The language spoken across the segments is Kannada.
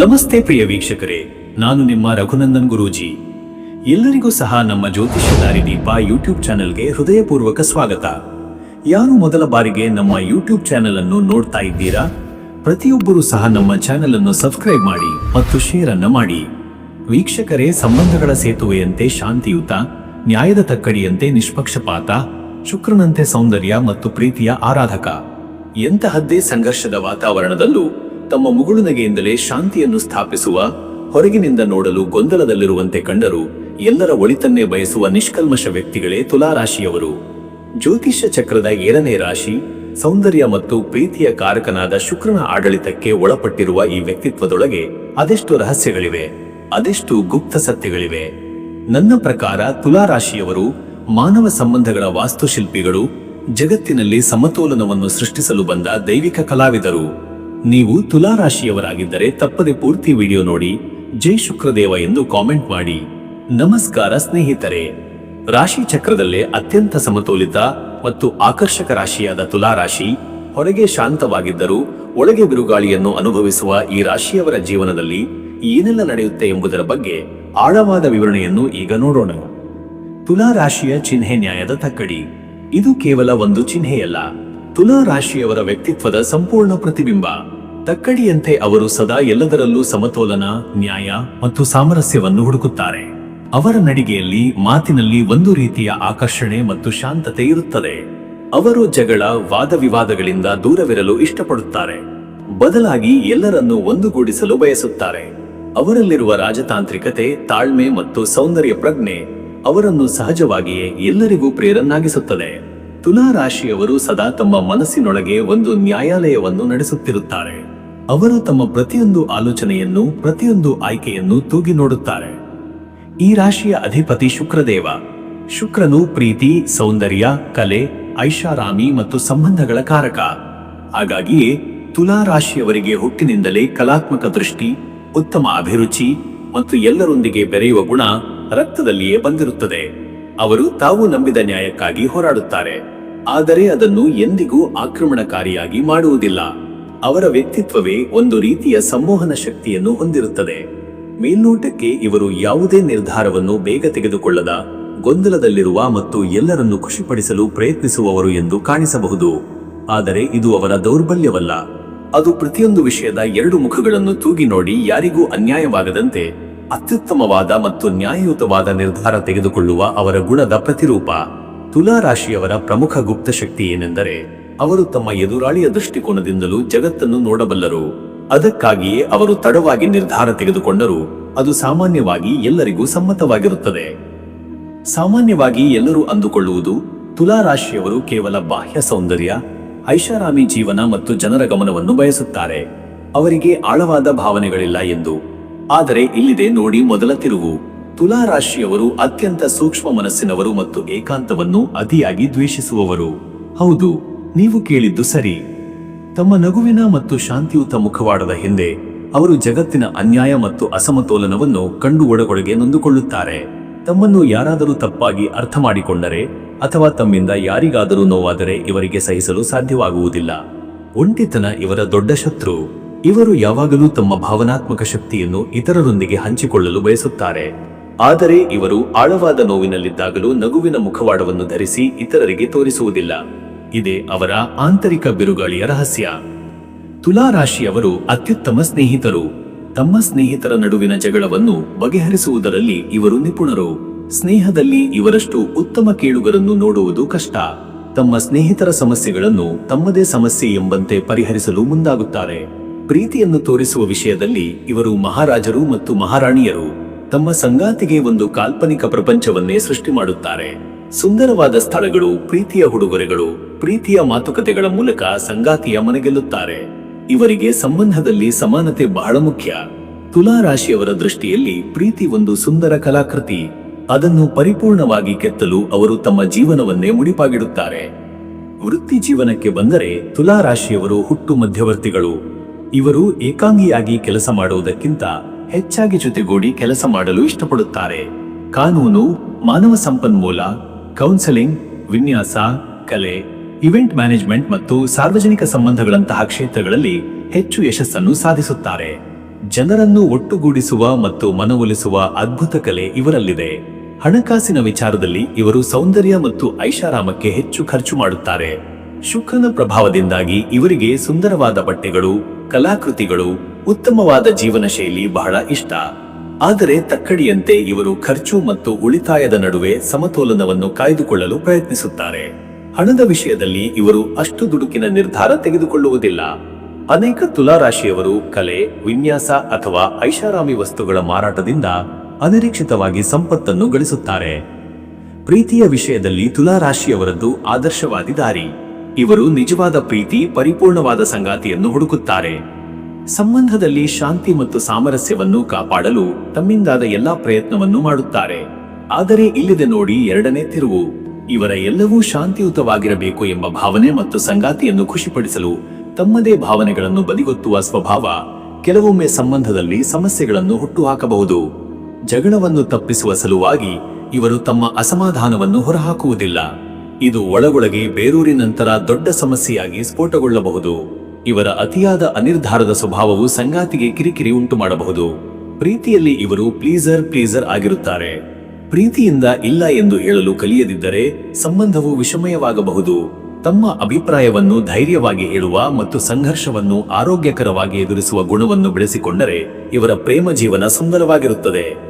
ನಮಸ್ತೆ ಪ್ರಿಯ ವೀಕ್ಷಕರೇ, ನಾನು ನಿಮ್ಮ ರಘುನಂದನ್ ಗುರೂಜಿ. ಎಲ್ಲರಿಗೂ ಸಹ ನಮ್ಮ ಜ್ಯೋತಿಷ್ಯ ದಾರಿದೀಪ ಯೂಟ್ಯೂಬ್ ಚಾನೆಲ್ಗೆ ಹೃದಯಪೂರ್ವಕ ಸ್ವಾಗತ. ಯಾರು ಮೊದಲ ಬಾರಿಗೆ ನಮ್ಮ ಯೂಟ್ಯೂಬ್ ಚಾನೆಲ್ ಅನ್ನು ನೋಡ್ತಾ ಇದ್ದೀರಾ? ಪ್ರತಿಯೊಬ್ಬರೂ ಸಹ ನಮ್ಮ ಚಾನೆಲ್ ಅನ್ನು ಸಬ್ಸ್ಕ್ರೈಬ್ ಮಾಡಿ ಮತ್ತು ಶೇರ್ ಅನ್ನು ಮಾಡಿ. ವೀಕ್ಷಕರೇ, ಸಂಬಂಧಗಳ ಸೇತುವೆಯಂತೆ ಶಾಂತಿಯುತ, ನ್ಯಾಯದ ತಕ್ಕಡಿಯಂತೆ ನಿಷ್ಪಕ್ಷಪಾತ, ಶುಕ್ರನಂತೆ ಸೌಂದರ್ಯ ಮತ್ತು ಪ್ರೀತಿಯ ಆರಾಧಕ. ಎಂತಹದ್ದೇ ಸಂಘರ್ಷದ ವಾತಾವರಣದಲ್ಲೂ ತಮ್ಮ ಮುಗುಳುನಗೆಯಿಂದಲೇ ಶಾಂತಿಯನ್ನು ಸ್ಥಾಪಿಸುವ, ಹೊರಗಿನಿಂದ ನೋಡಲು ಗೊಂದಲದಲ್ಲಿರುವಂತೆ ಕಂಡರೂ ಎಲ್ಲರ ಒಳಿತನ್ನೇ ಬಯಸುವ ನಿಷ್ಕಲ್ಮಶ ವ್ಯಕ್ತಿಗಳೇ ತುಲಾರಾಶಿಯವರು. ಜ್ಯೋತಿಷ್ಯ ಚಕ್ರದ ಏಳನೇ ರಾಶಿ, ಸೌಂದರ್ಯ ಮತ್ತು ಪ್ರೀತಿಯ ಕಾರಕನಾದ ಶುಕ್ರನ ಆಡಳಿತಕ್ಕೆ ಒಳಪಟ್ಟಿರುವ ಈ ವ್ಯಕ್ತಿತ್ವದೊಳಗೆ ಅದೆಷ್ಟು ರಹಸ್ಯಗಳಿವೆ, ಅದೆಷ್ಟು ಗುಪ್ತ ಸತ್ಯಗಳಿವೆ. ನನ್ನ ಪ್ರಕಾರ ತುಲಾರಾಶಿಯವರು ಮಾನವ ಸಂಬಂಧಗಳ ವಾಸ್ತುಶಿಲ್ಪಿಗಳು, ಜಗತ್ತಿನಲ್ಲಿ ಸಮತೋಲನವನ್ನು ಸೃಷ್ಟಿಸಲು ಬಂದ ದೈವಿಕ ಕಲಾವಿದರು. ನೀವು ತುಲಾರಾಶಿಯವರಾಗಿದ್ದರೆ ತಪ್ಪದೆ ಪೂರ್ತಿ ವಿಡಿಯೋ ನೋಡಿ. ಜೈ ಶುಕ್ರದೇವ ಎಂದು ಕಾಮೆಂಟ್ ಮಾಡಿ. ನಮಸ್ಕಾರ ಸ್ನೇಹಿತರೆ. ರಾಶಿ ಚಕ್ರದಲ್ಲೇ ಅತ್ಯಂತ ಸಮತೋಲಿತ ಮತ್ತು ಆಕರ್ಷಕ ರಾಶಿಯಾದ ತುಲಾರಾಶಿ. ಹೊರಗೆ ಶಾಂತವಾಗಿದ್ದರೂ ಒಳಗೆ ಬಿರುಗಾಳಿಯನ್ನು ಅನುಭವಿಸುವ ಈ ರಾಶಿಯವರ ಜೀವನದಲ್ಲಿ ಏನೆಲ್ಲ ನಡೆಯುತ್ತೆ ಎಂಬುದರ ಬಗ್ಗೆ ಆಳವಾದ ವಿವರಣೆಯನ್ನು ಈಗ ನೋಡೋಣ. ತುಲಾ ರಾಶಿಯ ಚಿಹ್ನೆ ನ್ಯಾಯದ ತಕ್ಕಡಿ. ಇದು ಕೇವಲ ಒಂದು ಚಿಹ್ನೆಯಲ್ಲ. ತುಲಾ ರಾಶಿಯವರ ವ್ಯಕ್ತಿತ್ವದ ಸಂಪೂರ್ಣ ಪ್ರತಿಬಿಂಬ. ತಕ್ಕಡಿಯಂತೆ ಅವರು ಸದಾ ಎಲ್ಲದರಲ್ಲೂ ಸಮತೋಲನ, ನ್ಯಾಯ ಮತ್ತು ಸಾಮರಸ್ಯವನ್ನು ಹುಡುಕುತ್ತಾರೆ. ಅವರ ನಡಿಗೆಯಲ್ಲಿ ಮಾತಿನಲ್ಲಿ ಒಂದು ರೀತಿಯ ಆಕರ್ಷಣೆ ಮತ್ತು ಶಾಂತತೆ ಇರುತ್ತದೆ. ಅವರು ಜಗಳ, ವಾದವಿವಾದಗಳಿಂದ ದೂರವಿರಲು ಇಷ್ಟಪಡುತ್ತಾರೆ. ಬದಲಾಗಿ ಎಲ್ಲರನ್ನೂ ಒಂದುಗೂಡಿಸಲು ಬಯಸುತ್ತಾರೆ. ಅವರಲ್ಲಿರುವ ರಾಜತಾಂತ್ರಿಕತೆ, ತಾಳ್ಮೆ ಮತ್ತು ಸೌಂದರ್ಯ ಪ್ರಜ್ಞೆ ಅವರನ್ನು ಸಹಜವಾಗಿಯೇ ಎಲ್ಲರಿಗೂ ಪ್ರೇರನ್ನಾಗಿಸುತ್ತದೆ ತುಲಾ ರಾಶಿಯವರು ಸದಾ ತಮ್ಮ ಮನಸ್ಸಿನೊಳಗೆ ಒಂದು ನ್ಯಾಯಾಲಯವನ್ನು ನಡೆಸುತ್ತಿರುತ್ತಾರೆ. ಅವರು ತಮ್ಮ ಪ್ರತಿಯೊಂದು ಆಲೋಚನೆಯನ್ನು, ಪ್ರತಿಯೊಂದು ಆಯ್ಕೆಯನ್ನು ತೂಗಿ ನೋಡುತ್ತಾರೆ. ಈ ರಾಶಿಯ ಅಧಿಪತಿ ಶುಕ್ರದೇವ. ಶುಕ್ರನು ಪ್ರೀತಿ, ಸೌಂದರ್ಯ, ಕಲೆ, ಐಷಾರಾಮಿ ಮತ್ತು ಸಂಬಂಧಗಳ ಕಾರಕ. ಹಾಗಾಗಿಯೇ ತುಲಾ ರಾಶಿಯವರಿಗೆ ಹುಟ್ಟಿನಿಂದಲೇ ಕಲಾತ್ಮಕ ದೃಷ್ಟಿ, ಉತ್ತಮ ಅಭಿರುಚಿ ಮತ್ತು ಎಲ್ಲರೊಂದಿಗೆ ಬೆರೆಯುವ ಗುಣ ರಕ್ತದಲ್ಲಿಯೇ ಬಂದಿರುತ್ತದೆ. ಅವರು ತಾವು ನಂಬಿದ ನ್ಯಾಯಕ್ಕಾಗಿ ಹೋರಾಡುತ್ತಾರೆ. ಆದರೆ ಅದನ್ನು ಎಂದಿಗೂ ಆಕ್ರಮಣಕಾರಿಯಾಗಿ ಮಾಡುವುದಿಲ್ಲ. ಅವರ ವ್ಯಕ್ತಿತ್ವವೇ ಒಂದು ರೀತಿಯ ಸಂಮೋಹನ ಶಕ್ತಿಯನ್ನು ಹೊಂದಿರುತ್ತದೆ. ಮೇಲ್ನೋಟಕ್ಕೆ ಇವರು ಯಾವುದೇ ನಿರ್ಧಾರವನ್ನು ಬೇಗ ತೆಗೆದುಕೊಳ್ಳದ, ಗೊಂದಲದಲ್ಲಿರುವ ಮತ್ತು ಎಲ್ಲರನ್ನು ಖುಷಿಪಡಿಸಲು ಪ್ರಯತ್ನಿಸುವವರು ಎಂದು ಕಾಣಿಸಬಹುದು. ಆದರೆ ಇದು ಅವರ ದೌರ್ಬಲ್ಯವಲ್ಲ. ಅದು ಪ್ರತಿಯೊಂದು ವಿಷಯದ ಎರಡು ಮುಖಗಳನ್ನು ತೂಗಿ ನೋಡಿ ಯಾರಿಗೂ ಅನ್ಯಾಯವಾಗದಂತೆ, ಅತ್ಯುತ್ತಮವಾದ ಮತ್ತು ನ್ಯಾಯಯುತವಾದ ನಿರ್ಧಾರ ತೆಗೆದುಕೊಳ್ಳುವ ಅವರ ಗುಣದ ಪ್ರತಿರೂಪ. ತುಲಾ ರಾಶಿಯವರ ಪ್ರಮುಖ ಗುಪ್ತ ಶಕ್ತಿ ಏನೆಂದರೆ, ಅವರು ತಮ್ಮ ಎದುರಾಳಿಯ ದೃಷ್ಟಿಕೋನದಿಂದಲೂ ಜಗತ್ತನ್ನು ನೋಡಬಲ್ಲರು. ಅದಕ್ಕಾಗಿಯೇ ಅವರು ತಡವಾಗಿ ನಿರ್ಧಾರ ತೆಗೆದುಕೊಂಡರೂ. ಅದು ಸಾಮಾನ್ಯವಾಗಿ ಎಲ್ಲರಿಗೂ ಸಮ್ಮತವಾಗಿರುತ್ತದೆ. ಸಾಮಾನ್ಯವಾಗಿ ಎಲ್ಲರೂ ಅಂದುಕೊಳ್ಳುವುದು, ತುಲಾ ರಾಶಿಯವರು ಕೇವಲ ಬಾಹ್ಯ ಸೌಂದರ್ಯ, ಐಷಾರಾಮಿ ಜೀವನ ಮತ್ತು ಜನರ ಗಮನವನ್ನು ಬಯಸುತ್ತಾರೆ. ಅವರಿಗೆ ಆಳವಾದ ಭಾವನೆಗಳಿಲ್ಲ ಎಂದು. ಆದರೆ ಇಲ್ಲಿದೆ ನೋಡಿ ಮೊದಲ ತಿರುವು. ತುಲಾ ರಾಶಿಯವರು ಅತ್ಯಂತ ಸೂಕ್ಷ್ಮ ಮನಸ್ಸಿನವರು ಮತ್ತು ಏಕಾಂತವನ್ನು ಅತಿಯಾಗಿ ದ್ವೇಷಿಸುವವರು. ಹೌದು, ನೀವು ಕೇಳಿದ್ದು ಸರಿ. ತಮ್ಮ ನಗುವಿನ ಮತ್ತು ಶಾಂತಿಯುತ ಮುಖವಾಡದ ಹಿಂದೆ ಅವರು ಜಗತ್ತಿನ ಅನ್ಯಾಯ ಮತ್ತು ಅಸಮತೋಲನವನ್ನು ಕಂಡು ಒಳಗೊಳಗೆ ನೊಂದುಕೊಳ್ಳುತ್ತಾರೆ. ತಮ್ಮನ್ನು ಯಾರಾದರೂ ತಪ್ಪಾಗಿ ಅರ್ಥ ಮಾಡಿಕೊಂಡರೆ ಅಥವಾ ತಮ್ಮಿಂದ ಯಾರಿಗಾದರೂ ನೋವಾದರೆ ಇವರಿಗೆ ಸಹಿಸಲು ಸಾಧ್ಯವಾಗುವುದಿಲ್ಲ. ಒಂಟಿತನ ಇವರ ದೊಡ್ಡ ಶತ್ರು. ಇವರು ಯಾವಾಗಲೂ ತಮ್ಮ ಭಾವನಾತ್ಮಕ ಶಕ್ತಿಯನ್ನು ಇತರರೊಂದಿಗೆ ಹಂಚಿಕೊಳ್ಳಲು ಬಯಸುತ್ತಾರೆ. ಆದರೆ ಇವರು ಆಳವಾದ ನೋವಿನಲ್ಲಿದ್ದಾಗಲೂ ನಗುವಿನ ಮುಖವಾಡವನ್ನು ಧರಿಸಿ ಇತರರಿಗೆ ತೋರಿಸುವುದಿಲ್ಲ. ಇದೇ ಅವರ ಆಂತರಿಕ ಬಿರುಗಾಳಿಯ ರಹಸ್ಯ. ತುಲಾ ರಾಶಿಯವರು ಅತ್ಯುತ್ತಮ ಸ್ನೇಹಿತರು. ತಮ್ಮ ಸ್ನೇಹಿತರ ನಡುವಿನ ಜಗಳವನ್ನು ಬಗೆಹರಿಸುವುದರಲ್ಲಿ ಇವರು ನಿಪುಣರು. ಸ್ನೇಹದಲ್ಲಿ ಇವರಷ್ಟು ಉತ್ತಮ ಕೇಳುಗರನ್ನು ನೋಡುವುದು ಕಷ್ಟ. ತಮ್ಮ ಸ್ನೇಹಿತರ ಸಮಸ್ಯೆಗಳನ್ನು ತಮ್ಮದೇ ಸಮಸ್ಯೆ ಎಂಬಂತೆ ಪರಿಹರಿಸಲು ಮುಂದಾಗುತ್ತಾರೆ. ಪ್ರೀತಿಯನ್ನು ತೋರಿಸುವ ವಿಷಯದಲ್ಲಿ ಇವರು ಮಹಾರಾಜರು ಮತ್ತು ಮಹಾರಾಣಿಯರು. ತಮ್ಮ ಸಂಗಾತಿಗೆ ಒಂದು ಕಾಲ್ಪನಿಕ ಪ್ರಪಂಚವನ್ನೇ ಸೃಷ್ಟಿ ಮಾಡುತ್ತಾರೆ. ಸುಂದರವಾದ ಸ್ಥಳಗಳು, ಪ್ರೀತಿಯ ಉಡುಗೊರೆಗಳು, ಪ್ರೀತಿಯ ಮಾತುಕತೆಗಳ ಮೂಲಕ ಸಂಗಾತಿಯ ಮನೆಗೆಲ್ಲುತ್ತಾರೆ. ಇವರಿಗೆ ಸಂಬಂಧದಲ್ಲಿ ಸಮಾನತೆ ಬಹಳ ಮುಖ್ಯ. ತುಲಾ ರಾಶಿಯವರ ದೃಷ್ಟಿಯಲ್ಲಿ ಪ್ರೀತಿ ಒಂದು ಸುಂದರ ಕಲಾಕೃತಿ. ಅದನ್ನು ಪರಿಪೂರ್ಣವಾಗಿ ಕೆತ್ತಲು ಅವರು ತಮ್ಮ ಜೀವನವನ್ನೇ ಮುಡಿಪಾಗಿಡುತ್ತಾರೆ. ವೃತ್ತಿ ಜೀವನಕ್ಕೆ ಬಂದರೆ ತುಲಾ ರಾಶಿಯವರು ಹುಟ್ಟು ಮಧ್ಯವರ್ತಿಗಳು. ಇವರು ಏಕಾಂಗಿಯಾಗಿ ಕೆಲಸ ಮಾಡುವುದಕ್ಕಿಂತ ಹೆಚ್ಚಾಗಿ ಜೊತೆಗೂಡಿ ಕೆಲಸ ಮಾಡಲು ಇಷ್ಟಪಡುತ್ತಾರೆ. ಕಾನೂನು, ಮಾನವ ಸಂಪನ್ಮೂಲ, ಕೌನ್ಸೆಲಿಂಗ್, ವಿನ್ಯಾಸ, ಕಲೆ, ಇವೆಂಟ್ ಮ್ಯಾನೇಜ್ಮೆಂಟ್ ಮತ್ತು ಸಾರ್ವಜನಿಕ ಸಂಬಂಧಗಳಂತಹ ಕ್ಷೇತ್ರಗಳಲ್ಲಿ ಹೆಚ್ಚು ಯಶಸ್ಸನ್ನು ಸಾಧಿಸುತ್ತಾರೆ. ಜನರನ್ನು ಒಟ್ಟುಗೂಡಿಸುವ ಮತ್ತು ಮನವೊಲಿಸುವ ಅದ್ಭುತ ಕಲೆ ಇವರಲ್ಲಿದೆ. ಹಣಕಾಸಿನ ವಿಚಾರದಲ್ಲಿ ಇವರು ಸೌಂದರ್ಯ ಮತ್ತು ಐಷಾರಾಮಕ್ಕೆ ಹೆಚ್ಚು ಖರ್ಚು ಮಾಡುತ್ತಾರೆ. ಶುಕ್ರನ ಪ್ರಭಾವದಿಂದಾಗಿ ಇವರಿಗೆ ಸುಂದರವಾದ ಬಟ್ಟೆಗಳು, ಕಲಾಕೃತಿಗಳು, ಉತ್ತಮವಾದ ಜೀವನ ಶೈಲಿ ಬಹಳ ಇಷ್ಟ. ಆದರೆ ತಕ್ಕಡಿಯಂತೆ ಇವರು ಖರ್ಚು ಮತ್ತು ಉಳಿತಾಯದ ನಡುವೆ ಸಮತೋಲನವನ್ನು ಕಾಯ್ದುಕೊಳ್ಳಲು ಪ್ರಯತ್ನಿಸುತ್ತಾರೆ. ಹಣದ ವಿಷಯದಲ್ಲಿ ಇವರು ಅಷ್ಟು ದುಡುಕಿನ ನಿರ್ಧಾರ ತೆಗೆದುಕೊಳ್ಳುವುದಿಲ್ಲ. ಅನೇಕ ತುಲಾರಾಶಿಯವರು ಕಲೆ, ವಿನ್ಯಾಸ ಅಥವಾ ಐಷಾರಾಮಿ ವಸ್ತುಗಳ ಮಾರಾಟದಿಂದ ಅನಿರೀಕ್ಷಿತವಾಗಿ ಸಂಪತ್ತನ್ನು ಗಳಿಸುತ್ತಾರೆ. ಪ್ರೀತಿಯ ವಿಷಯದಲ್ಲಿ ತುಲಾರಾಶಿಯವರದ್ದು ಆದರ್ಶವಾದಿ ದಾರಿ. ಇವರು ನಿಜವಾದ ಪ್ರೀತಿ, ಪರಿಪೂರ್ಣವಾದ ಸಂಗಾತಿಯನ್ನು ಹುಡುಕುತ್ತಾರೆ. ಸಂಬಂಧದಲ್ಲಿ ಶಾಂತಿ ಮತ್ತು ಸಾಮರಸ್ಯವನ್ನು ಕಾಪಾಡಲು ತಮ್ಮಿಂದಾದ ಎಲ್ಲಾ ಪ್ರಯತ್ನವನ್ನು ಮಾಡುತ್ತಾರೆ. ಆದರೆ ಇಲ್ಲಿದೆ ನೋಡಿ ಎರಡನೇ ತಿರುವು. ಇವರ ಎಲ್ಲವೂ ಶಾಂತಿಯುತವಾಗಿರಬೇಕು ಎಂಬ ಭಾವನೆ ಮತ್ತು ಸಂಗಾತಿಯನ್ನು ಖುಷಿಪಡಿಸಲು ತಮ್ಮದೇ ಭಾವನೆಗಳನ್ನು ಬದಿಗೊತ್ತುವ ಸ್ವಭಾವ, ಕೆಲವೊಮ್ಮೆ ಸಂಬಂಧದಲ್ಲಿ ಸಮಸ್ಯೆಗಳನ್ನು ಹುಟ್ಟುಹಾಕಬಹುದು. ಜಗಳವನ್ನು ತಪ್ಪಿಸುವ ಸಲುವಾಗಿ ಇವರು ತಮ್ಮ ಅಸಮಾಧಾನವನ್ನು ಹೊರಹಾಕುವುದಿಲ್ಲ. ಇದು ಒಳಗೊಳಗೆ ಬೇರೂರಿ ನಂತರ ದೊಡ್ಡ ಸಮಸ್ಯೆಯಾಗಿ ಸ್ಫೋಟಗೊಳ್ಳಬಹುದು. ಇವರ ಅತಿಯಾದ ಅನಿರ್ಧಾರದ ಸ್ವಭಾವವು ಸಂಗಾತಿಗೆ ಕಿರಿಕಿರಿ ಉಂಟು ಮಾಡಬಹುದು ಪ್ರೀತಿಯಲ್ಲಿ ಇವರು ಪ್ಲೀಸರ್ ಪ್ಲೀಸರ್ ಆಗಿರುತ್ತಾರೆ. ಪ್ರೀತಿಯಿಂದ ಇಲ್ಲ ಎಂದು ಹೇಳಲು ಕಲಿಯದಿದ್ದರೆ ಸಂಬಂಧವು ವಿಷಮಯವಾಗಬಹುದು. ತಮ್ಮ ಅಭಿಪ್ರಾಯವನ್ನು ಧೈರ್ಯವಾಗಿ ಹೇಳುವ ಮತ್ತು ಸಂಘರ್ಷವನ್ನು ಆರೋಗ್ಯಕರವಾಗಿ ಎದುರಿಸುವ ಗುಣವನ್ನು ಬೆಳೆಸಿಕೊಂಡರೆ ಇವರ ಪ್ರೇಮ ಜೀವನ ಸುಂದರವಾಗಿರುತ್ತದೆ.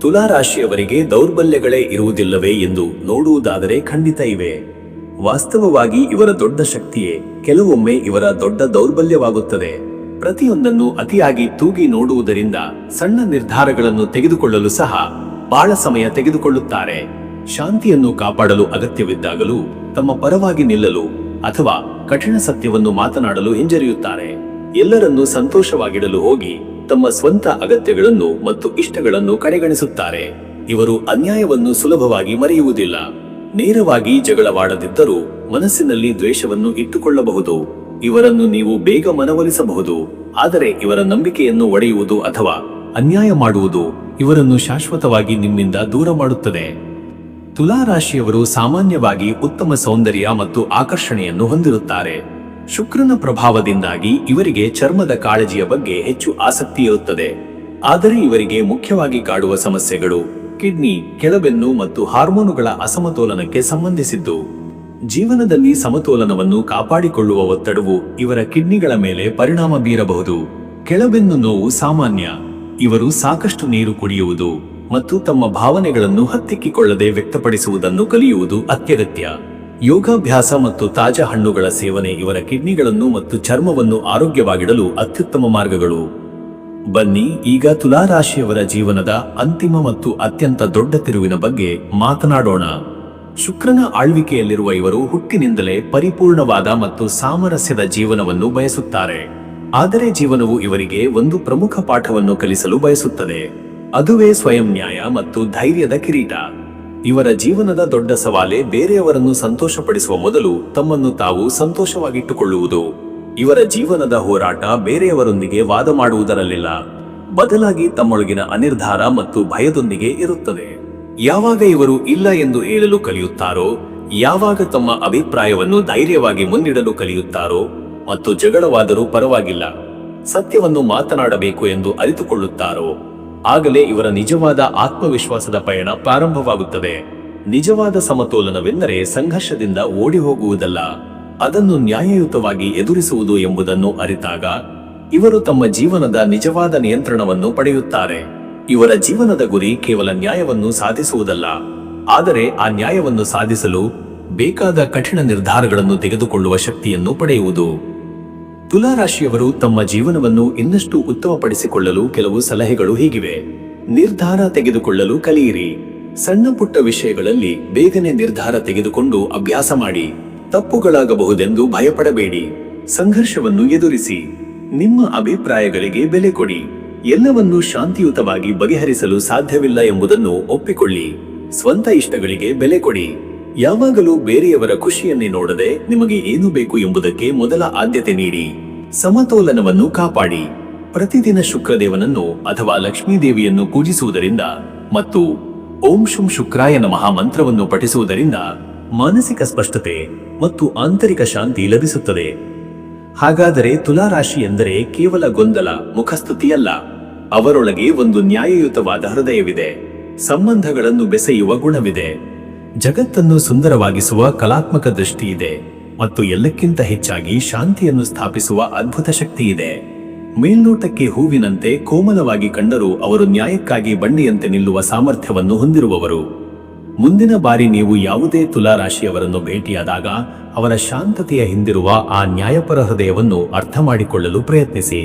ತುಲಾರಾಶಿಯವರಿಗೆ ದೌರ್ಬಲ್ಯಗಳೇ ಇರುವುದಿಲ್ಲವೇ ಎಂದು ನೋಡುವುದಾದರೆ ಖಂಡಿತ ಇವೆ. ವಾಸ್ತವವಾಗಿ ಇವರ ದೊಡ್ಡ ಶಕ್ತಿಯೇ, ಕೆಲವೊಮ್ಮೆ ಇವರ ದೊಡ್ಡ ದೌರ್ಬಲ್ಯವಾಗುತ್ತದೆ. ಪ್ರತಿಯೊಂದನ್ನು ಅತಿಯಾಗಿ ತೂಗಿ ನೋಡುವುದರಿಂದ ಸಣ್ಣ ನಿರ್ಧಾರಗಳನ್ನು ತೆಗೆದುಕೊಳ್ಳಲು ಸಹ ಬಹಳ ಸಮಯ ತೆಗೆದುಕೊಳ್ಳುತ್ತಾರೆ. ಶಾಂತಿಯನ್ನು ಕಾಪಾಡಲು ಅಗತ್ಯವಿದ್ದಾಗಲೂ, ತಮ್ಮ ಪರವಾಗಿ ನಿಲ್ಲಲು ಅಥವಾ ಕಠಿಣ ಸತ್ಯವನ್ನು ಮಾತನಾಡಲು ಹಿಂಜರಿಯುತ್ತಾರೆ. ಎಲ್ಲರನ್ನೂ ಸಂತೋಷವಾಗಿಡಲು ಹೋಗಿ ತಮ್ಮ ಸ್ವಂತ ಅಗತ್ಯಗಳನ್ನು ಮತ್ತು ಇಷ್ಟಗಳನ್ನು ಕಡೆಗಣಿಸುತ್ತಾರೆ. ಇವರು ಅನ್ಯಾಯವನ್ನು ಸುಲಭವಾಗಿ ಮರೆಯುವುದಿಲ್ಲ. ನೇರವಾಗಿ ಜಗಳವಾಡದಿದ್ದರೂ ಮನಸ್ಸಿನಲ್ಲಿ ದ್ವೇಷವನ್ನು ಇಟ್ಟುಕೊಳ್ಳಬಹುದು. ಇವರನ್ನು ನೀವು ಬೇಗ ಮನವೊಲಿಸಬಹುದು. ಆದರೆ ಇವರ ನಂಬಿಕೆಯನ್ನು ಒಡೆಯುವುದು ಅಥವಾ ಅನ್ಯಾಯ ಮಾಡುವುದು ಇವರನ್ನು ಶಾಶ್ವತವಾಗಿ ನಿಮ್ಮಿಂದ ದೂರ ಮಾಡುತ್ತದೆ. ತುಲಾ ರಾಶಿಯವರು ಸಾಮಾನ್ಯವಾಗಿ ಉತ್ತಮ ಸೌಂದರ್ಯ ಮತ್ತು ಆಕರ್ಷಣೆಯನ್ನು ಹೊಂದಿರುತ್ತಾರೆ. ಶುಕ್ರನ ಪ್ರಭಾವದಿಂದಾಗಿ ಇವರಿಗೆ ಚರ್ಮದ ಕಾಳಜಿಯ ಬಗ್ಗೆ ಹೆಚ್ಚು ಆಸಕ್ತಿ ಇರುತ್ತದೆ. ಆದರೆ ಇವರಿಗೆ ಮುಖ್ಯವಾಗಿ ಕಾಡುವ ಸಮಸ್ಯೆಗಳು ಕಿಡ್ನಿ, ಕೆಳಬೆನ್ನು ಮತ್ತು ಹಾರ್ಮೋನುಗಳ ಅಸಮತೋಲನಕ್ಕೆ ಸಂಬಂಧಿಸಿದ್ದು. ಜೀವನದಲ್ಲಿ ಸಮತೋಲನವನ್ನು ಕಾಪಾಡಿಕೊಳ್ಳುವ ಒತ್ತಡವು ಇವರ ಕಿಡ್ನಿಗಳ ಮೇಲೆ ಪರಿಣಾಮ ಬೀರಬಹುದು. ಕೆಳಬೆನ್ನು ನೋವು ಸಾಮಾನ್ಯ. ಇವರು ಸಾಕಷ್ಟು ನೀರು ಕುಡಿಯುವುದು ಮತ್ತು ತಮ್ಮ ಭಾವನೆಗಳನ್ನು ಹತ್ತಿಕ್ಕಿಕೊಳ್ಳದೆ ವ್ಯಕ್ತಪಡಿಸುವುದನ್ನು ಕಲಿಯುವುದು ಅತ್ಯಗತ್ಯ. ಯೋಗಾಭ್ಯಾಸ ಮತ್ತು ತಾಜಾ ಹಣ್ಣುಗಳ ಸೇವನೆ ಇವರ ಕಿಡ್ನಿಗಳನ್ನು ಮತ್ತು ಚರ್ಮವನ್ನು ಆರೋಗ್ಯವಾಗಿಡಲು ಅತ್ಯುತ್ತಮ ಮಾರ್ಗಗಳು. ಬನ್ನಿ, ಈಗ ತುಲಾರಾಶಿಯವರ ಜೀವನದ ಅಂತಿಮ ಮತ್ತು ಅತ್ಯಂತ ದೊಡ್ಡ ತಿರುವಿನ ಬಗ್ಗೆ ಮಾತನಾಡೋಣ. ಶುಕ್ರನ ಆಳ್ವಿಕೆಯಲ್ಲಿರುವ ಇವರು ಹುಟ್ಟಿನಿಂದಲೇ ಪರಿಪೂರ್ಣವಾದ ಮತ್ತು ಸಾಮರಸ್ಯದ ಜೀವನವನ್ನು ಬಯಸುತ್ತಾರೆ. ಆದರೆ ಜೀವನವು ಇವರಿಗೆ ಒಂದು ಪ್ರಮುಖ ಪಾಠವನ್ನು ಕಲಿಸಲು ಬಯಸುತ್ತದೆ. ಅದುವೇ ಸ್ವಯಂ ನ್ಯಾಯ ಮತ್ತು ಧೈರ್ಯದ ಕಿರೀಟ. ಇವರ ಜೀವನದ ದೊಡ್ಡ ಸವಾಲೆ ಬೇರೆಯವರನ್ನು ಸಂತೋಷಪಡಿಸುವ ಮೊದಲು ತಮ್ಮನ್ನು ತಾವು ಸಂತೋಷವಾಗಿಟ್ಟುಕೊಳ್ಳುವುದು. ಇವರ ಜೀವನದ ಹೋರಾಟ ಬೇರೆಯವರೊಂದಿಗೆ ವಾದ ಮಾಡುವುದರಲ್ಲಿಲ್ಲ. ಬದಲಾಗಿ ತಮ್ಮೊಳಗಿನ ಅನಿರ್ಧಾರ ಮತ್ತು ಭಯದೊಂದಿಗೆ ಇರುತ್ತದೆ. ಯಾವಾಗ ಇವರು ಇಲ್ಲ ಎಂದು ಹೇಳಲು ಕಲಿಯುತ್ತಾರೋ, ಯಾವಾಗ ತಮ್ಮ ಅಭಿಪ್ರಾಯವನ್ನು ಧೈರ್ಯವಾಗಿ ಮುನ್ನಿಡಲು ಕಲಿಯುತ್ತಾರೋ, ಮತ್ತು ಜಗಳವಾದರೂ ಪರವಾಗಿಲ್ಲ. ಸತ್ಯವನ್ನು ಮಾತನಾಡಬೇಕು ಎಂದು ಅರಿತುಕೊಳ್ಳುತ್ತಾರೋ ಆಗಲೇ ಇವರ ನಿಜವಾದ ಆತ್ಮವಿಶ್ವಾಸದ ಪಯಣ ಪ್ರಾರಂಭವಾಗುತ್ತದೆ. ನಿಜವಾದ ಸಮತೋಲನವೆಂದರೆ ಸಂಘರ್ಷದಿಂದ ಓಡಿ ಹೋಗುವುದಲ್ಲ ಅದನ್ನು ನ್ಯಾಯಯುತವಾಗಿ ಎದುರಿಸುವುದು ಎಂಬುದನ್ನು ಅರಿತಾಗ, ಇವರು ತಮ್ಮ ಜೀವನದ ನಿಜವಾದ ನಿಯಂತ್ರಣವನ್ನು ಪಡೆಯುತ್ತಾರೆ. ಇವರ ಜೀವನದ ಗುರಿ ಕೇವಲ ನ್ಯಾಯವನ್ನು ಸಾಧಿಸುವುದಲ್ಲ. ಆದರೆ ಆ ನ್ಯಾಯವನ್ನು ಸಾಧಿಸಲು ಬೇಕಾದ ಕಠಿಣ ನಿರ್ಧಾರಗಳನ್ನು ತೆಗೆದುಕೊಳ್ಳುವ ಶಕ್ತಿಯನ್ನು ಪಡೆಯುವುದು. ತುಲಾರಾಶಿಯವರು ತಮ್ಮ ಜೀವನವನ್ನು ಇನ್ನಷ್ಟು ಉತ್ತಮಪಡಿಸಿಕೊಳ್ಳಲು ಕೆಲವು ಸಲಹೆಗಳು ಹೀಗಿವೆ. ನಿರ್ಧಾರ ತೆಗೆದುಕೊಳ್ಳಲು ಕಲಿಯಿರಿ. ಸಣ್ಣ ಪುಟ್ಟ ವಿಷಯಗಳಲ್ಲಿ ಬೇಗನೆ ನಿರ್ಧಾರ ತೆಗೆದುಕೊಂಡು ಅಭ್ಯಾಸ ಮಾಡಿ. ತಪ್ಪುಗಳಾಗಬಹುದೆಂದು ಭಯಪಡಬೇಡಿ. ಸಂಘರ್ಷವನ್ನು ಎದುರಿಸಿ. ನಿಮ್ಮ ಅಭಿಪ್ರಾಯಗಳಿಗೆ ಬೆಲೆ ಕೊಡಿ. ಎಲ್ಲವನ್ನೂ ಶಾಂತಿಯುತವಾಗಿ ಬಗೆಹರಿಸಲು ಸಾಧ್ಯವಿಲ್ಲ ಎಂಬುದನ್ನು ಒಪ್ಪಿಕೊಳ್ಳಿ. ಸ್ವಂತ ಇಷ್ಟಗಳಿಗೆ ಬೆಲೆ ಕೊಡಿ. ಯಾವಾಗಲೂ ಬೇರೆಯವರ ಖುಷಿಯನ್ನೇ ನೋಡದೆ ನಿಮಗೆ ಏನು ಬೇಕು ಎಂಬುದಕ್ಕೆ ಮೊದಲ ಆದ್ಯತೆ ನೀಡಿ. ಸಮತೋಲನವನ್ನು ಕಾಪಾಡಿ. ಪ್ರತಿದಿನ ಶುಕ್ರದೇವನನ್ನು ಅಥವಾ ಲಕ್ಷ್ಮೀದೇವಿಯನ್ನು ಪೂಜಿಸುವುದರಿಂದ ಮತ್ತು ಓಂ ಶುಂ ಶುಕ್ರಾಯ ನಮಃ ಮಂತ್ರವನ್ನು ಪಠಿಸುವುದರಿಂದ ಮಾನಸಿಕ ಸ್ಪಷ್ಟತೆ ಮತ್ತು ಆಂತರಿಕ ಶಾಂತಿ ಲಭಿಸುತ್ತದೆ. ಹಾಗಾದರೆ ತುಲಾರಾಶಿ ಎಂದರೆ ಕೇವಲ ಗೊಂದಲ ಮುಖಸ್ತುತಿಯಲ್ಲ ಅವರೊಳಗೆ ಒಂದು ನ್ಯಾಯಯುತವಾದ ಹೃದಯವಿದೆ. ಸಂಬಂಧಗಳನ್ನು ಬೆಸೆಯುವ ಗುಣವಿದೆ. ಜಗತ್ತನ್ನು ಸುಂದರವಾಗಿಸುವ ಕಲಾತ್ಮಕ ದೃಷ್ಟಿ ಇದೆ ಮತ್ತು ಎಲ್ಲಕ್ಕಿಂತ ಹೆಚ್ಚಾಗಿ ಶಾಂತಿಯನ್ನು ಸ್ಥಾಪಿಸುವ ಅದ್ಭುತ ಶಕ್ತಿ ಇದೆ ಮೇಲ್ನೋಟಕ್ಕೆ ಹೂವಿನಂತೆ ಕೋಮಲವಾಗಿ ಕಂಡರೂ ಅವರು ನ್ಯಾಯಕ್ಕಾಗಿ ಬಂಡಿಯಂತೆ ನಿಲ್ಲುವ ಸಾಮರ್ಥ್ಯವನ್ನು ಹೊಂದಿರುವವರು. ಮುಂದಿನ ಬಾರಿ ನೀವು ಯಾವುದೇ ತುಲಾರಾಶಿಯವರನ್ನು ಭೇಟಿಯಾದಾಗ ಅವರ ಶಾಂತತೆಯ ಹಿಂದಿರುವ ಆ ನ್ಯಾಯಪರ ಹೃದಯವನ್ನು ಅರ್ಥ ಮಾಡಿಕೊಳ್ಳಲು ಪ್ರಯತ್ನಿಸಿ.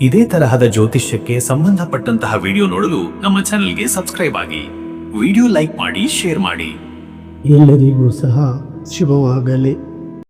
ಇದೇ ತರಹದ ಜ್ಯೋತಿಷ್ಯಕ್ಕೆ ಸಂಬಂಧಪಟ್ಟಂತಹ ವಿಡಿಯೋ ನೋಡಲು ನಮ್ಮ ಚಾನೆಲ್ಗೆ ಸಬ್ಸ್ಕ್ರೈಬ್ ಆಗಿ. ವಿಡಿಯೋ ಲೈಕ್ ಮಾಡಿ ಶೇರ್ ಮಾಡಿ. ಎಲ್ಲರಿಗೂ ಸಹ ಶುಭವಾಗಲಿ.